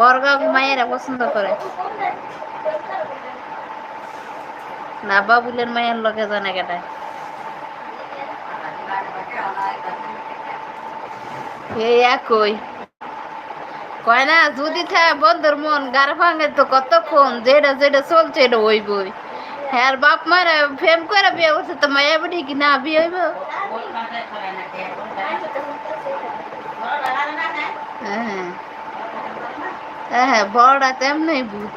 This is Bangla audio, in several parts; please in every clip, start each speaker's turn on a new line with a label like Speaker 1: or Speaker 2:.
Speaker 1: বরগাঁও মায়েরা পছন্দ করে। না, বাবুলের মায়ের লোকে জানে কেটায় এই একই। কয় না, যদি থাকে বন্ধুর মন গার ভাঙে তো কতক্ষণ, যেটা যেটা চলছে এটা ওই বই হ্যাঁ বাপ মারা ফেম করে বিয়ে করছে তো মায়া বলি কি না বিয়ে হইব? হ্যাঁ। হ্যাঁ হ্যাঁ বড়টা তেমনি ভূত।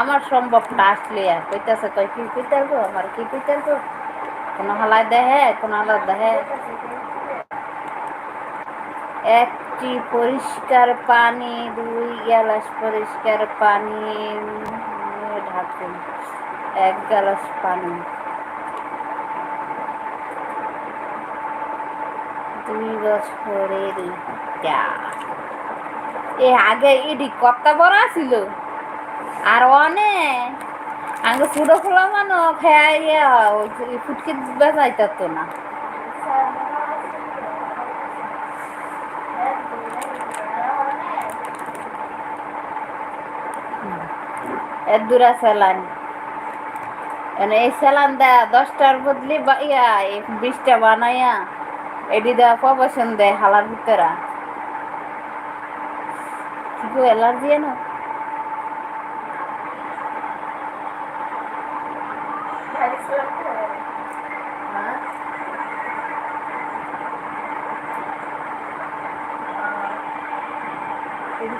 Speaker 1: আমার সম্ভব না আসলে কইতাছে, কই কি কইতার গো? আমার কি কইতার গো? কোন হালাই দেহে, কোন হালাই দেহে? একটি পরিষ্কার পানি, দুই গ্লাস পরিষ্কার পানি ঢাকুন এক গ্লাস পানি। দুই বছরের ইটা। এ আগে ইডি কত বড় ছিল আর অনেক আগে ছোট খোলা মানো, খেয়ে ফুটকে বেচাইতে তো না। দূরা স্যালান মানে এই স্যালান দেয় দশটার বদলি ইয়া, এই বিশটা বানাইয়া এটি দেওয়া প্রবেশন দেয় হালার ভিতরা। কি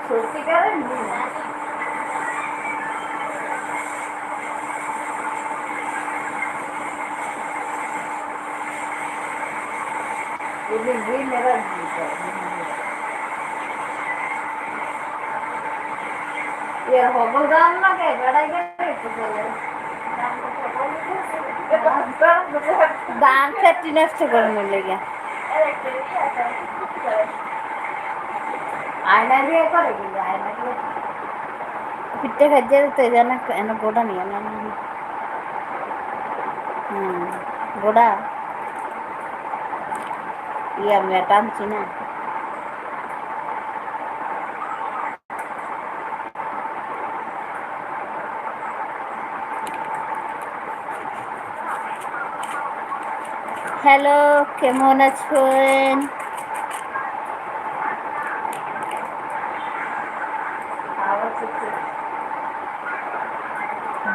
Speaker 1: গো অ্যালার্জি না সত্যিকারের এদিন দুই মেরা এর হবল দাম লাগে বেড়াই গেলে দাম চারটি নষ্ট করে নিলে গিয়া আয়না দিয়ে করে পিঠে খাইতে তো জানা এনে গোটা নিয়ে হুম গোটা ইয়ে আমি টানছি না হ্যালো, কেমন আছেন?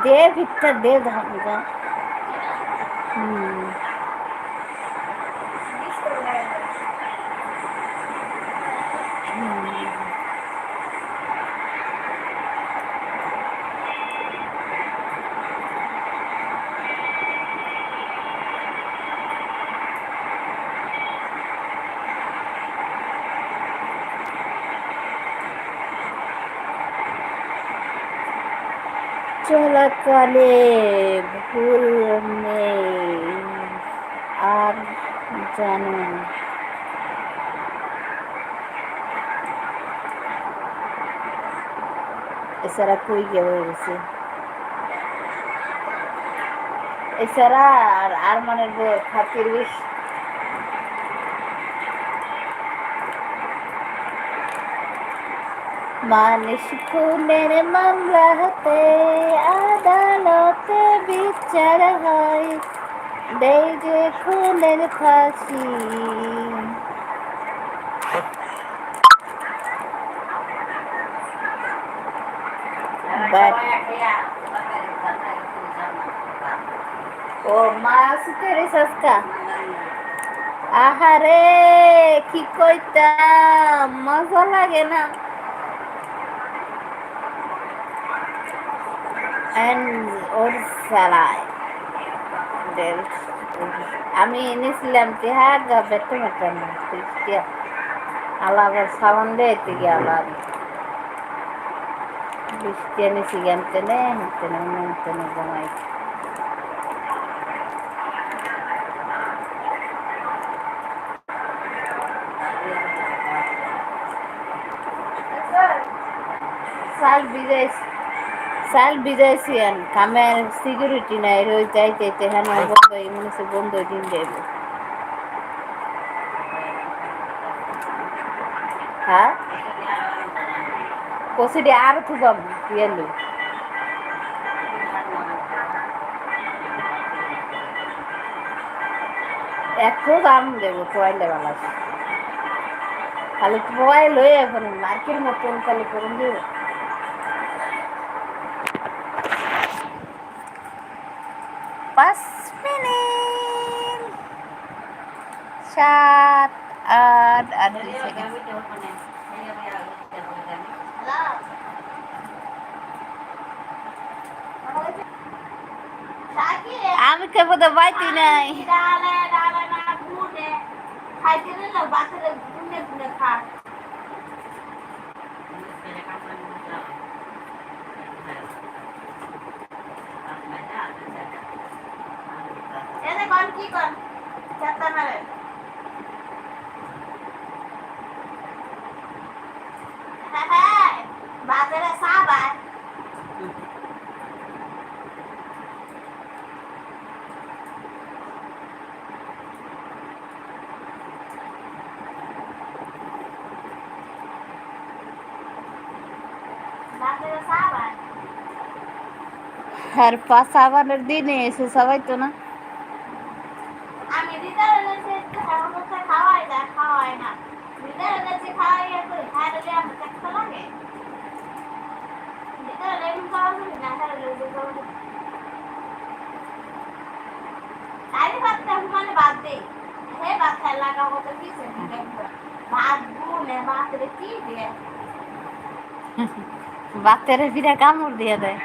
Speaker 1: দে ভিতটা দে ধানটা চলাকালে ভুল নেই, আর জানো এছাড়া কই গে হয়ে গেছে এছাড়া আর আর মানে খাতির বেশ মানুষ খুনের মামলা হতে আদালতে বিচার হয়। দেয় যে খুনের ফাঁসি। ও মা আসতে রে সস্কা আহারে, কি কইতাম? মজা লাগে না। ওর সালায় আমি এনেছিলাম তেহার গা বেটে মেটে আবার সাবান দেয় থেকে আল্লাহ ক্রিশ্চিয়ানি গানতে নে হাঁটতে নে নামতে নে জামাই সাল বিজয় সাল বিজয় সিয়ান, কামের সিকিউরিটি নাই রই যাইতে হ্যাঁ বন্ধ মনে হচ্ছে বন্ধ দিন যাইব হ্যাঁ? কষিটি আর তু বাবু ইয়ালু এত দাম দেবো পোয়াইলে ভালো আছে খালি পোয়াই লয়ে এখন মার্কের মতন খালি করুন দিব পাঁচ মিনিট সাত আট আট দুই সেকেন্ড আমি কেবল তো বাইতি নাই
Speaker 2: কি কর চারটা মারে হ্যাঁ হ্যাঁ বাজারে সাবান বাজারে সাবান
Speaker 1: আর পাঁচ সাবানের দিনে এসে সবাই তো না
Speaker 2: আমি না খাওয়াই না দিদার কাছে খাওয়াই করে খাইলে আমার দেখতে লাগে দিদার এমন খাওয়া শুনি না খাইলে তাই ভাত মানে বাদ দে হে ভাত খাই লাগাবো তো কিছু ভাত গুনে ভাত রে কি দিয়ে
Speaker 1: বাচ্চারা বিরা কামড় দিয়ে দেয়